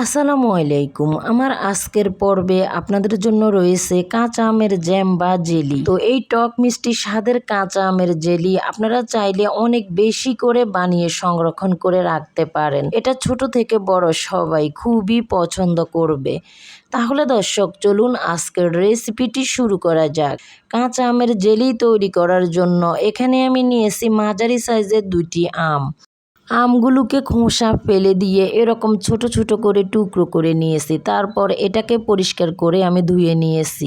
আসসালামু আলাইকুম। আমার আজকের পর্বে আপনাদের জন্য রয়েছে কাঁচা আমের জ্যাম বা জেলি। তো এই টক মিষ্টি স্বাদের কাঁচা আমের জেলি আপনারা চাইলে অনেক বেশি করে বানিয়ে সংরক্ষণ করে রাখতে পারেন। এটা ছোট থেকে বড় সবাই খুবই পছন্দ করবে। তাহলে দর্শক, চলুন আজকের রেসিপিটি শুরু করা যাক। কাঁচা আমের জেলি তৈরি করার জন্য এখানে আমি নিয়েছি মাঝারি সাইজের দুটি আম। আমগুলোকে খোসা ফেলে দিয়ে এরকম ছোট ছোট করে টুকরো করে নিয়েছি। তারপর এটাকে পরিষ্কার করে আমি ধুয়ে নিয়েছি।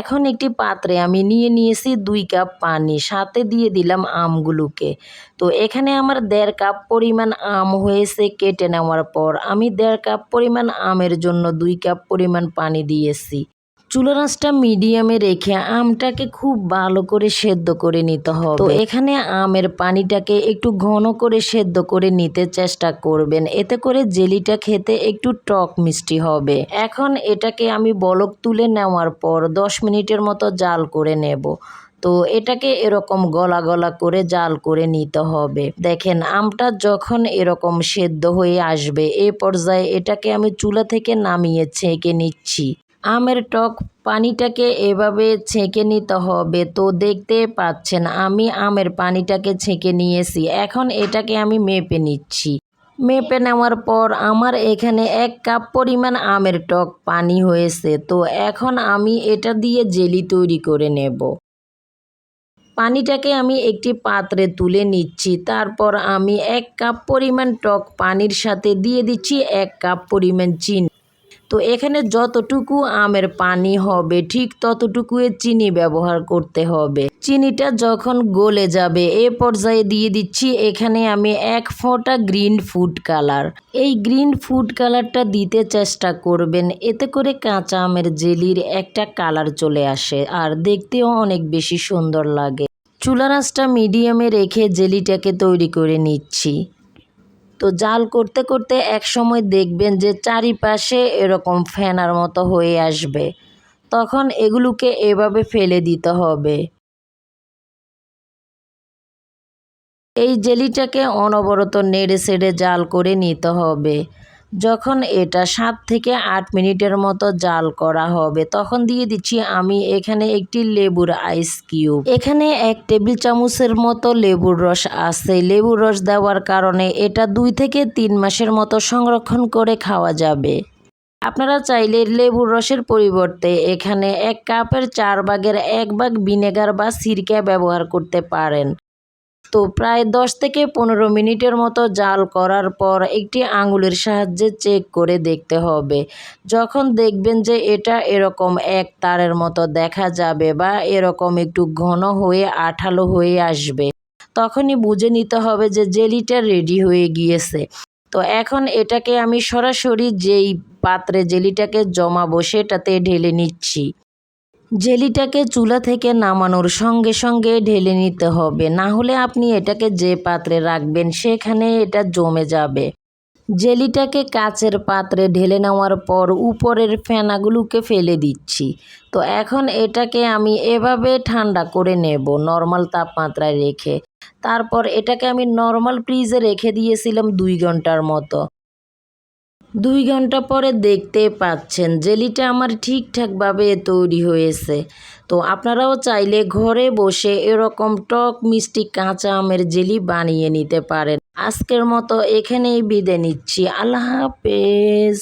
এখন একটি পাত্রে আমি নিয়ে নিয়েছি দুই কাপ পানি, সাথে দিয়ে দিলাম আমগুলোকে। তো এখানে আমার দেড় কাপ পরিমাণ আম হয়েছে কেটে নেওয়ার পর আমি দেড় কাপ পরিমাণ আমের জন্য দুই কাপ পরিমাণ পানি দিয়েছি। চুলা রাসটা মিডিয়ামে রেখে আমটাকে খুব ভালো করে সেদ্ধ করে নিতে হবে। তো এখানে আমের পানিটাকে একটু ঘন করে সেদ্ধ করে নিতে চেষ্টা করবেন। এতে করে জেলিটা খেতে একটু টক মিষ্টি হবে। এখন এটাকে আমি বলক তুলে নেওয়ার পর দশ মিনিটের মতো জাল করে নেব। তো এটাকে এরকম গলা গলা করে জাল করে নিতে হবে। দেখেন, আমটা যখন এরকম সেদ্ধ হয়ে আসবে, এ পর্যায়ে এটাকে আমি চুলা থেকে নামিয়ে ছেঁকে নিচ্ছি। আমের টক পানিটাকে এভাবে ছেঁকে নিতে হবে তো দেখতে পাচ্ছেন, আমি আমের পানিটাকে ছেঁকে নিয়েছি। এখন এটাকে আমি মেপে নিচ্ছি। মেপে নেওয়ার পর আমার এখানে এক কাপ পরিমাণ আমের টক পানি হয়েছে, তো এখন আমি এটা দিয়ে জেলি তৈরি করে নেব। পানিটাকে আমি একটি পাত্রে তুলে নিচ্ছি, তারপর আমি এক কাপ পরিমাণ টক পানির সাথে দিয়ে দিচ্ছি এক কাপ পরিমাণ চিনি। তো এখানে যতটুকু আমের পানি হবে, ঠিক ততটুকুই চিনি ব্যবহার করতে হবে। চিনিটা যখন গলে যাবে, এ পর্যায়ে দিয়ে দিচ্ছি এখানে আমি এক ফোঁটা গ্রিন ফুড কালার। এই গ্রিন ফুড কালারটা দিতে চেষ্টা করবেন, এতে করে কাঁচা আমের জেলির একটা কালার চলে আসে, আর দেখতেও অনেক বেশি সুন্দর লাগে। চুলা রাসটা মিডিয়ামে রেখে জেলিটাকে তৈরি করে নিচ্ছি। তো জাল করতে করতে এক সময় দেখবেন যে চারিপাশে এরকম ফেনার মতো হয়ে আসবে। তখন এগুলোকে এভাবে ফেলে দিতে হবে। এই জেলিটাকে অনবরত নেড়ে সেড়ে জাল করে নিতে হবে। যখন এটা সাত থেকে আট মিনিটের মতো জাল করা হবে, তখন দিয়ে দিচ্ছি আমি এখানে একটি লেবুর আইস কিউব এখানে এক টেবিল চামচের মতো লেবুর রস আছে। লেবুর রস দেওয়ার কারণে এটা দুই থেকে তিন মাসের মতো সংরক্ষণ করে খাওয়া যাবে। আপনারা চাইলে লেবুর রসের পরিবর্তে এখানে এক কাপের চার ভাগের এক ভাগ ভিনেগার বা সিরকা ব্যবহার করতে পারেন। তো প্রায় দশ থেকে পনেরো মিনিটের মতো জাল করার পর একটি আঙুলের সাহায্যে চেক করে দেখতে হবে। যখন দেখবেন যে এটা এরকম এক তারের মতো দেখা যাবে বা এরকম একটু ঘন হয়ে আঠালো হয়ে আসবে, তখনই বুঝে নিতে হবে যে জেলিটা রেডি হয়ে গিয়েছে। তো এখন এটাকে আমি সরাসরি যেই পাত্রে জেলিটাকে জমাবো সেটাতে ঢেলে নিচ্ছি। জেলিটাকে চুলা থেকে নামানোর সঙ্গে সঙ্গে ঢেলে নিতে হবে। না হলে আপনি এটাকে যে পাত্রে রাখবেন সেখানে এটা জমে যাবে। জেলিটাকে কাচের পাত্রে ঢেলে নেওয়ার পর উপরের ফেনাগুলোকে ফেলে দিচ্ছি। তো এখন এটাকে আমি এভাবে ঠান্ডা করে নেব নর্মাল তাপমাত্রায় রেখে। তারপর এটাকে আমি নর্মাল ফ্রিজে রেখে দিয়েছিলাম দুই ঘণ্টার মতো। দুই ঘণ্টা পরে দেখতে পাচ্ছেন, জেলিটা আমার ঠিকঠাকভাবে তৈরি হয়েছে। তো আপনারাও চাইলে ঘরে বসে এরকম টক মিষ্টি কাঁচা আমের জেলি বানিয়ে নিতে পারেন। আজকের মতো এখানেই বিদে নিচ্ছি। আল্লাহ হাফেজ।